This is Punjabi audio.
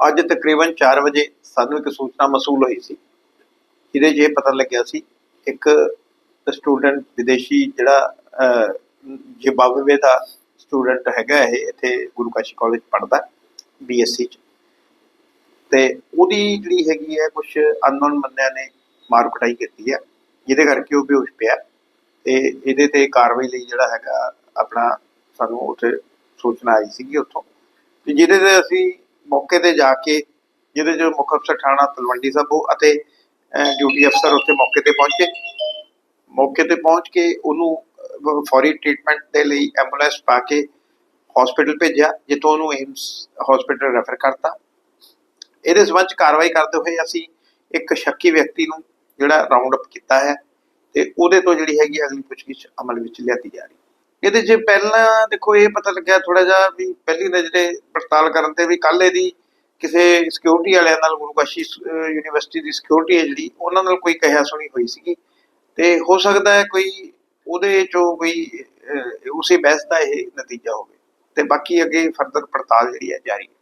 ਅੱਜ ਤਕਰੀਬਨ 4 ਵਜੇ ਸਾਨੂੰ ਇੱਕ ਸੂਚਨਾ ਮਸੂਲ ਹੋਈ ਸੀ ਜਿਹਦੇ 'ਚ ਇਹ ਪਤਾ ਲੱਗਿਆ ਸੀ ਇੱਕ ਸਟੂਡੈਂਟ ਵਿਦੇਸ਼ੀ ਜਿਹੜਾ ਅਹ, ਜ਼ਿੰਬਾਬਵੇ ਦਾ ਸਟੂਡੈਂਟ ਹੈਗਾ ਇਹ ਇੱਥੇ ਗੁਰੂ ਕਾਸ਼ੀ ਕਾਲਜ ਪੜ੍ਹਦਾ ਬੀਐਸਸੀ ਚ। ਤੇ ਉਹਦੀ ਜਿਹੜੀ ਹੈਗੀ ਹੈ ਕੁਝ ਅਨਨੋਨ ਬੰਦਿਆਂ ਨੇ ਮਾਰ ਕੁਟਾਈ ਕੀਤੀ ਹੈ ਜਿਹਦੇ ਕਰਕੇ ਉਹ ਬੇਹੋਸ਼ ਪਿਆ। ਤੇ ਇਹਦੇ ਤੇ ਕਾਰਵਾਈ ਲਈ ਜਿਹੜਾ ਹੈਗਾ ਆਪਣਾ ਸਾਨੂੰ ਉੱਥੇ ਸੂਚਨਾ ਆਈ ਸੀਗੀ ਉੱਥੋਂ। ਤੇ ਜਿਹਦੇ ਤੇ ਅਸੀਂ ਮੌਕੇ ਤੇ ਜਾ ਕੇ ਜਿਹਦੇ ਚ ਮੁੱਖ ਅਫਸਰ ਥਾਣਾ ਤਲਵੰਡੀ ਸਾਬੋ ਅਤੇ ਡਿਊਟੀ ਅਫਸਰ ਉੱਥੇ ਮੌਕੇ ਤੇ ਪਹੁੰਚੇ। ਮੌਕੇ ਤੇ ਪਹੁੰਚ ਕੇ ਉਹਨੂੰ ਅਹ, ਫੌਰੀ ਟ੍ਰੀਟਮੈਂਟ ਦੇ ਲਈ ਐਂਬੂਲੈਂਸ ਪਾ ਕੇ ਹਸਪੀਟਲ ਭੇਜਿਆ ਜਿੱਥੋਂ ਉਹਨੂੰ ਏਮਸ ਹਸਪੀਟਲ ਰੈਫਰ ਕਰਤਾ। ਇਹਦੇ ਸਬੰਧ ਕਾਰਵਾਈ ਕਰਦੇ ਹੋਏ ਅਸੀਂ ਇੱਕ ਸ਼ੱਕੀ ਵਿਅਕਤੀ ਨੂੰ ਜਿਹੜਾ ਰਾਉਂਡ ਅਪ ਕੀਤਾ ਹੈ ਤੇ ਉਹਦੇ ਤੋਂ ਜਿਹੜੀ ਹੈਗੀ ਅਗਲੀ ਪੁੱਛਗਿੱਛ ਅਮਲ ਵਿੱਚ ਲਿਆਤੀ ਜਾ ਰਹੀ ਇਹਦੇ 'ਚ ਪਹਿਲਾਂ ਦੇਖੋ ਇਹ ਪਤਾ ਲੱਗਿਆ ਥੋੜਾ ਜਿਹਾ ਵੀ ਪਹਿਲੀ ਨਜ਼ਰੇ ਪੜਤਾਲ ਕਰਨ ਤੇ ਵੀ ਕੱਲ ਇਹਦੀ ਕਿਸੇ ਸਿਕਿਉਰਿਟੀ ਵਾਲਿਆਂ ਨਾਲ ਗੁਰੂ ਕਾਸ਼ੀ ਯੂਨੀਵਰਸਿਟੀ ਦੀ ਸਿਕਿਉਰਿਟੀ ਹੈ ਜਿਹੜੀ, ਉਹਨਾਂ ਨਾਲ ਕੋਈ ਕਹਿਆ ਸੁਣੀ ਹੋਈ ਸੀਗੀ। ਤੇ ਹੋ ਸਕਦਾ ਹੈ ਕੋਈ ਉਹਦੇ ਚੋਂ ਕੋਈ ਉਸੇ ਬਹਿਸ ਦਾ ਇਹ ਨਤੀਜਾ ਹੋਵੇ। ਤੇ ਬਾਕੀ ਅੱਗੇ ਫਰਦਰ ਪੜਤਾਲ ਜਿਹੜੀ ਹੈ ਜਾਰੀ ਹੈ।